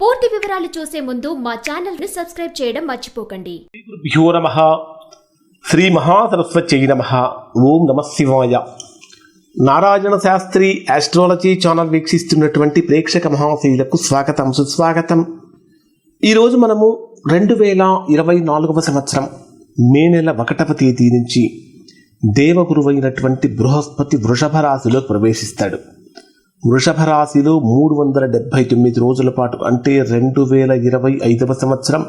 పూర్తి వివరాలు చూసే ముందు మా ఛానల్ని సబ్స్క్రైబ్ చేయడం మర్చిపోకండి. శ్రీ మహాసరస్వత్యై నమ. ఓం నమ శివాయ. నారాయణ శాస్త్రి ఆస్ట్రాలజీ ఛానల్ వీక్షిస్తున్నటువంటి ప్రేక్షక మహాశీలకు స్వాగతం సుస్వాగతం. ఈరోజు మనము రెండు వేల ఇరవై నాలుగవ సంవత్సరం మే నెల ఒకటవ తేదీ నుంచి దేవగురువైనటువంటి బృహస్పతి వృషభ రాశిలో ప్రవేశిస్తాడు. వృషభ రాశిలో మూడు వందల డెబ్బై తొమ్మిది రోజుల పాటు అంటే రెండు వేల ఇరవై ఐదవ సంవత్సరం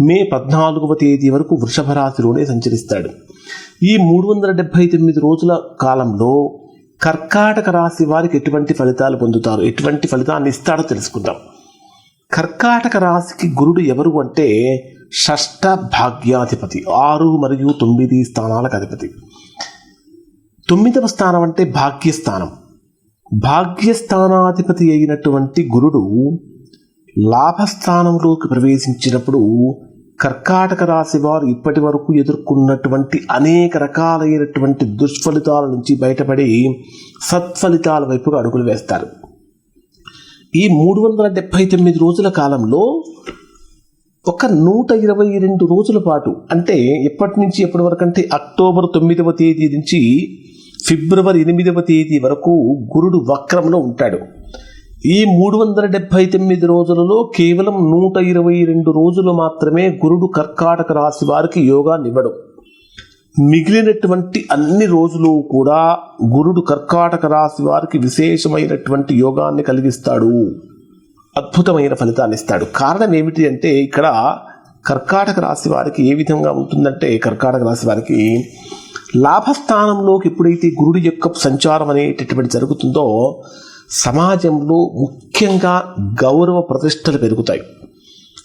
మే పద్నాలుగవ తేదీ వరకు వృషభ రాశిలోనే సంచరిస్తాడు. ఈ మూడు వందల డెబ్బై తొమ్మిది రోజుల కాలంలో కర్కాటక రాశి వారికి ఎటువంటి ఫలితాలు పొందుతారు? ఎటువంటి ఫలితాన్ని ఇస్తాడో తెలుసుకుందాం. కర్కాటక రాశికి గురుడు ఎవరు అంటే షష్ట భాగ్యాధిపతి ఆరు మరియు తొమ్మిది స్థానాలకు అధిపతి. తొమ్మిదవ స్థానం అంటే భాగ్యస్థానం. భాగ్యస్థానాధిపతి అయినటువంటి గురుడు లాభస్థానంలోకి ప్రవేశించినప్పుడు కర్కాటక రాశి వారు ఇప్పటి వరకు ఎదుర్కొన్నటువంటి అనేక రకాలైనటువంటి దుష్ఫలితాల నుంచి బయటపడి సత్ఫలితాల వైపుగా అడుగులు వేస్తారు. ఈ మూడు వందల డెబ్భై తొమ్మిది రోజుల కాలంలో ఒక నూట ఇరవై రెండు రోజుల పాటు అంటే ఎప్పటి నుంచి ఎప్పటి వరకు అంటే అక్టోబర్ తొమ్మిదవ తేదీ నుంచి ఫిబ్రవరి ఎనిమిదవ తేదీ వరకు గురుడు వక్రంలో ఉంటాడు. ఈ మూడు వందల డెబ్భై తొమ్మిది రోజులలో కేవలం నూట ఇరవై రెండు రోజులు మాత్రమే గురుడు కర్కాటక రాశి వారికి యోగాన్నివ్వడు. మిగిలినటువంటి అన్ని రోజులు కూడా గురుడు కర్కాటక రాశి వారికి విశేషమైనటువంటి యోగాన్ని కలిగిస్తాడు. అద్భుతమైన ఫలితాన్ని ఇస్తాడు. కారణం ఏమిటి అంటే ఇక్కడ కర్కాటక రాశి వారికి ఏ విధంగా ఉంటుందంటే కర్కాటక రాశి వారికి లాభస్థానంలోకి ఎప్పుడైతే గురుడి యొక్క సంచారం అనేటటువంటి జరుగుతుందో సమాజంలో ముఖ్యంగా గౌరవ ప్రతిష్టలు పెరుగుతాయి.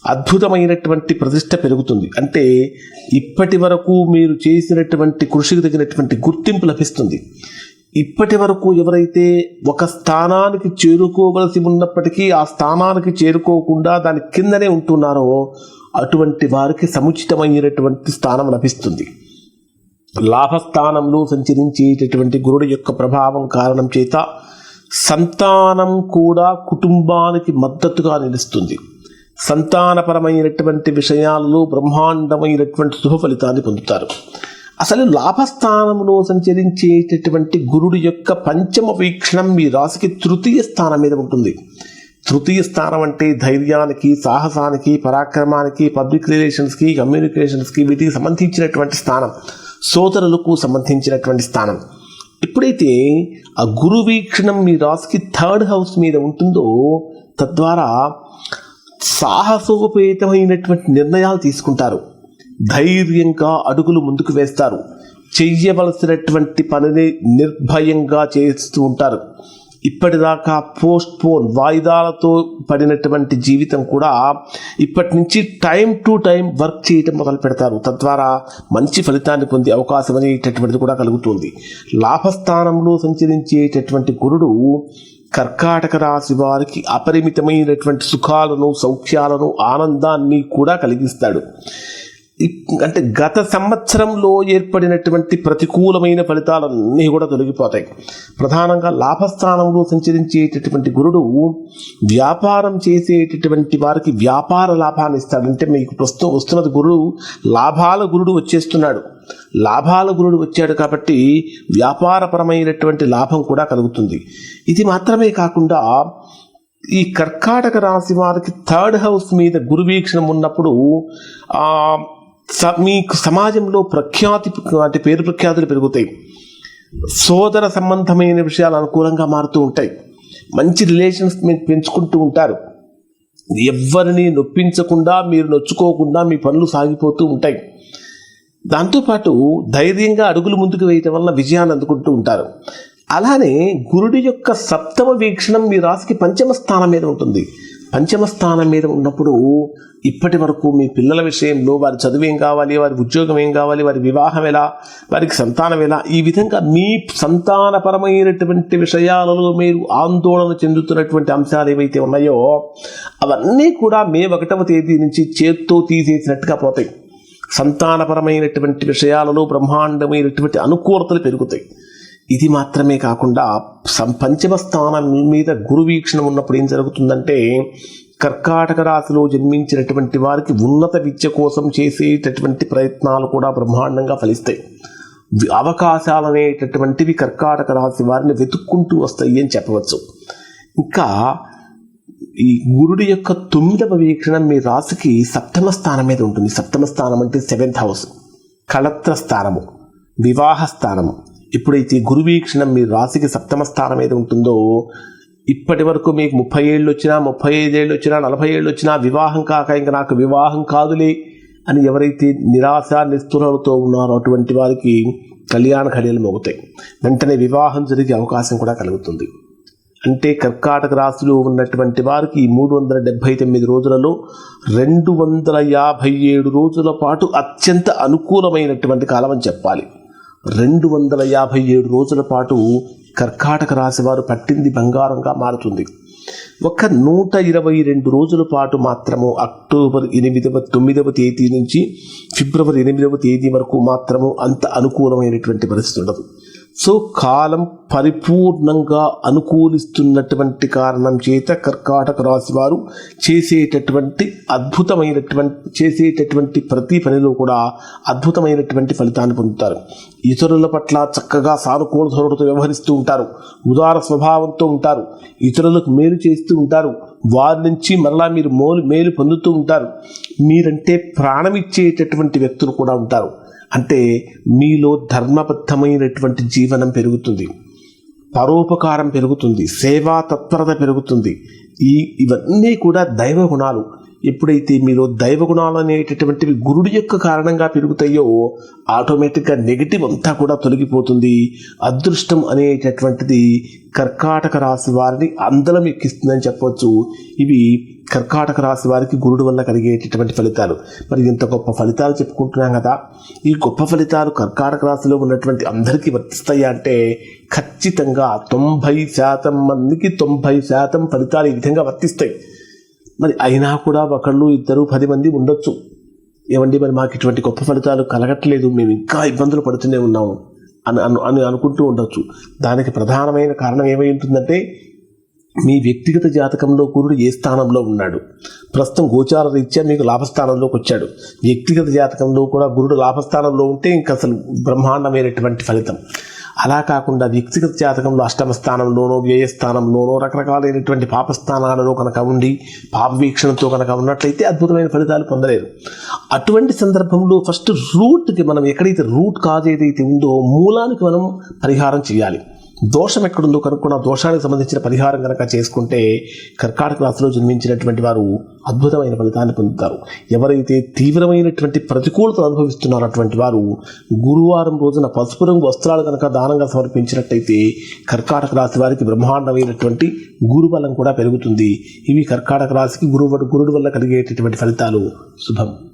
అద్భుతమైనటువంటి ప్రతిష్ట పెరుగుతుంది. అంటే ఇప్పటి వరకు మీరు చేసినటువంటి కృషికి తగినటువంటి గుర్తింపు లభిస్తుంది. ఇప్పటి వరకు ఎవరైతే ఒక స్థానానికి చేరుకోవలసి ఉన్నప్పటికీ ఆ స్థానానికి చేరుకోకుండా దాని కిందనే ఉంటున్నారో అటువంటి వారికి సముచితమైనటువంటి స్థానం లభిస్తుంది. లాభస్థానంలో సంచరించేటటువంటి గురుడు యొక్క ప్రభావం కారణం చేత సంతానం కూడా కుటుంబానికి మద్దతుగా నిలుస్తుంది. సంతానపరమైనటువంటి విషయాలలో బ్రహ్మాండమైనటువంటి శుభ ఫలితాన్ని పొందుతారు. అసలు లాభస్థానంలో సంచరించేటటువంటి గురుడు యొక్క పంచమ వీక్షణం మీ రాశికి తృతీయ స్థానం మీద ఉంటుంది. తృతీయ స్థానం అంటే ధైర్యానికి సాహసానికి పరాక్రమానికి పబ్లిక్ రిలేషన్స్కి కమ్యూనికేషన్స్కి వీటికి సంబంధించినటువంటి స్థానం. సోదరులకు సంబంధించినటువంటి స్థానం. ఎప్పుడైతే ఆ గురు వీక్షణం మీ రాశికి థర్డ్ హౌస్ మీద ఉంటుందో తద్వారా సాహసోపేతమైనటువంటి నిర్ణయాలు తీసుకుంటారు. ధైర్యంగా అడుగులు ముందుకు వేస్తారు. చెయ్యవలసినటువంటి పనిని నిర్భయంగా చేస్తూ ఉంటారు. ఇప్పటిదాకా పోస్ట్ పోన్ వాయిదాలతో పడినటువంటి జీవితం కూడా ఇప్పటి నుంచి టైం టు టైం వర్క్ చేయటం మొదలు పెడతారు. తద్వారా మంచి ఫలితాన్ని పొందే అవకాశం అనేటటువంటిది కూడా కలుగుతుంది. లాభస్థానంలో సంచరించేటటువంటి గురుడు కర్కాటక రాశి వారికి అపరిమితమైనటువంటి సుఖాలను సౌఖ్యాలను ఆనందాన్ని కూడా కలిగిస్తాడు. అంటే గత సంవత్సరంలో ఏర్పడినటువంటి ప్రతికూలమైన ఫలితాలన్నీ కూడా తొలగిపోతాయి. ప్రధానంగా లాభస్థానంలో సంచరించేటటువంటి గురుడు వ్యాపారం చేసేటటువంటి వారికి వ్యాపార లాభాన్ని ఇస్తాడు. అంటే మీకు ప్రస్తుతం వస్తున్నది గురుడు లాభాల గురుడు వచ్చేస్తున్నాడు. లాభాల గురుడు వచ్చాడు కాబట్టి వ్యాపారపరమైనటువంటి లాభం కూడా కలుగుతుంది. ఇది మాత్రమే కాకుండా ఈ కర్కాటక రాశి వారికి థర్డ్ హౌస్ మీద గురువీక్షణం ఉన్నప్పుడు మీకు సమాజంలో ప్రఖ్యాతి అంటే పేరు ప్రఖ్యాతులు పెరుగుతాయి. సోదర సంబంధమైన విషయాలు అనుకూలంగా మారుతూ ఉంటాయి. మంచి రిలేషన్స్ మీరు పెంచుకుంటూ ఉంటారు. ఎవరిని నొప్పించకుండా మీరు నొచ్చుకోకుండా మీ పనులు సాగిపోతూ ఉంటాయి. దాంతోపాటు ధైర్యంగా అడుగులు ముందుకు వేయటం వల్ల విజయాన్ని అందుకుంటూ ఉంటారు. అలానే గురుడి యొక్క సప్తమ వీక్షణం మీ రాశికి పంచమ స్థానం మీద ఉంటుంది. పంచమ స్థానం మీద ఉన్నప్పుడు ఇప్పటి వరకు మీ పిల్లల విషయంలో వారి చదువు ఏం కావాలి వారి ఉద్యోగం ఏం కావాలి వారి వివాహం ఎలా వారికి సంతానం ఎలా ఈ విధంగా మీ సంతానపరమైనటువంటి విషయాలలో మీరు ఆందోళన చెందుతున్నటువంటి అంశాలు ఏవైతే ఉన్నాయో అవన్నీ కూడా మే ఒకటవ తేదీ నుంచి చేత్తో తీసేసినట్టుగా పోతాయి. సంతానపరమైనటువంటి విషయాలలో బ్రహ్మాండమైనటువంటి అనుకూలతలు పెరుగుతాయి. ఇది మాత్రమే కాకుండా సం- పంచమ స్థానం మీద గురు వీక్షణం ఉన్నప్పుడు ఏం జరుగుతుందంటే కర్కాటక రాశిలో జన్మించినటువంటి వారికి ఉన్నత విద్య కోసం చేసేటటువంటి ప్రయత్నాలు కూడా బ్రహ్మాండంగా ఫలిస్తాయి. అవకాశాలు అనేటటువంటివి కర్కాటక రాశి వారిని వెతుక్కుంటూ వస్తాయి అని చెప్పవచ్చు. ఇంకా ఈ గురుడి యొక్క తొమ్మిదవ వీక్షణ మీ రాశికి సప్తమ స్థానం మీద ఉంటుంది. సప్తమ స్థానం అంటే సెవెంత్ హౌస్. కళత్ర స్థానము. వివాహ స్థానము. ఎప్పుడైతే గురువీక్షణం మీ రాశికి సప్తమ స్థానం ఏది ఉంటుందో ఇప్పటి వరకు మీకు ముప్పై ఏళ్ళు వచ్చినా ముప్పై ఐదేళ్ళు వచ్చినా నలభై ఏళ్ళు వచ్చినా వివాహం కాక ఇంకా నాకు వివాహం కాదులే అని ఎవరైతే నిరాశ నిస్పృహలతో ఉన్నారో అటువంటి వారికి కళ్యాణ ఘడియలు మోగుతాయి వెంటనే వివాహం జరిగే అవకాశం కూడా కలుగుతుంది. అంటే కర్కాటక రాశిలో ఉన్నటువంటి వారికి ఈ మూడు వందల డెబ్భై తొమ్మిది రోజులలో రెండు వందల యాభై ఏడు రోజుల పాటు అత్యంత అనుకూలమైనటువంటి కాలం అని చెప్పాలి. రెండు వందల యాభై ఏడు రోజుల పాటు కర్కాటక రాశి వారు పట్టింది బంగారంగా మారుతుంది. ఒక నూట ఇరవై రెండు రోజుల పాటు మాత్రము అక్టోబర్ ఎనిమిదవ తొమ్మిదవ తేదీ నుంచి ఫిబ్రవరి ఎనిమిదవ తేదీ వరకు మాత్రము అంత అనుకూలమైనటువంటి పరిస్థితి ఉండదు. సో కాలం పరిపూర్ణంగా అనుకూలిస్తున్నటువంటి కారణం చేత కర్కాటక రాశి వారు చేసేటటువంటి అద్భుతమైనటువంటి చేసేటటువంటి ప్రతి పనిలో కూడా అద్భుతమైనటువంటి ఫలితాన్ని పొందుతారు. ఇతరుల పట్ల చక్కగా సానుకూల ధోరణితో వ్యవహరిస్తూ ఉంటారు. ఉదార స్వభావంతో ఉంటారు. ఇతరులకు మేలు చేస్తూ ఉంటారు. వారి నుంచి మరలా మీరు మోలు మేలు పొందుతూ ఉంటారు. మీరంటే ప్రాణం ఇచ్చేటటువంటి వ్యక్తులు కూడా ఉంటారు. అంటే మీలో ధర్మబద్ధమైనటువంటి జీవనం పెరుగుతుంది. పరోపకారం పెరుగుతుంది. సేవా తత్పరత పెరుగుతుంది. ఈ ఇవన్నీ కూడా దైవ గుణాలు. ఎప్పుడైతే మీలో దైవ గుణాలు అనేటటువంటివి గురుడు యొక్క కారణంగా పెరుగుతాయో ఆటోమేటిక్గా నెగిటివ్ అంతా కూడా తొలగిపోతుంది. అదృష్టం అనేటటువంటిది కర్కాటక రాశి వారిని అందలం ఎక్కిస్తుందని చెప్పవచ్చు ఇవి కర్కాటక రాశి వారికి గురుడు వల్ల కలిగేటటువంటి ఫలితాలు. మరి ఇంత గొప్ప ఫలితాలు చెప్పుకుంటున్నాం కదా. ఈ గొప్ప ఫలితాలు కర్కాటక రాశిలో ఉన్నటువంటి అందరికీ వర్తిస్తాయా అంటే ఖచ్చితంగా తొంభై శాతం మందికి తొంభై శాతం ఫలితాలు ఈ విధంగా వర్తిస్తాయి. మరి అయినా కూడా ఒకళ్ళు ఇద్దరు పది మంది ఉండొచ్చు. ఏమండి మరి మాకు ఇటువంటి గొప్ప ఫలితాలు కలగట్లేదు మేము ఇంకా ఇబ్బందులు పడుతూనే ఉన్నాము అని అను అని అనుకుంటూ ఉండొచ్చు. దానికి ప్రధానమైన కారణం ఏమై ఉంటుందంటే మీ వ్యక్తిగత జాతకంలో గురుడు ఏ స్థానంలో ఉన్నాడు? ప్రస్తుతం గోచార రీత్యా మీకు లాభస్థానంలోకి వచ్చాడు. వ్యక్తిగత జాతకంలో కూడా గురుడు లాభస్థానంలో ఉంటే ఇంకా అసలు బ్రహ్మాండమైనటువంటి ఫలితం. అలా కాకుండా వ్యక్తిగత జాతకంలో అష్టమ స్థానంలోనో వ్యయస్థానంలోనో రకరకాలైనటువంటి పాపస్థానాలలో కనుక ఉండి పాప వీక్షణతో కనుక ఉన్నట్లయితే అద్భుతమైన ఫలితాలు పొందలేరు. అటువంటి సందర్భంలో ఫస్ట్ రూట్కి మనం ఎక్కడైతే రూట్ కాజ్ ఏదైతే ఉందో మూలానికి మనం పరిహారం చేయాలి. దోషం ఎక్కడుందో కనుక్కున్న దోషానికి సంబంధించిన పరిహారం కనుక చేసుకుంటే కర్కాటక రాశిలో జన్మించినటువంటి వారు అద్భుతమైన ఫలితాన్ని పొందుతారు. ఎవరైతే తీవ్రమైనటువంటి ప్రతికూలతలు అనుభవిస్తున్నారో అటువంటి వారు గురువారం రోజున పసుపు రంగు వస్త్రాలు కనుక దానంగా సమర్పించినట్టయితే కర్కాటక రాశి వారికి బ్రహ్మాండమైనటువంటి గురుబలం కూడా పెరుగుతుంది. ఇవి కర్కాటక రాశికి గురువు గురుడు వల్ల కలిగేటటువంటి ఫలితాలు. శుభం.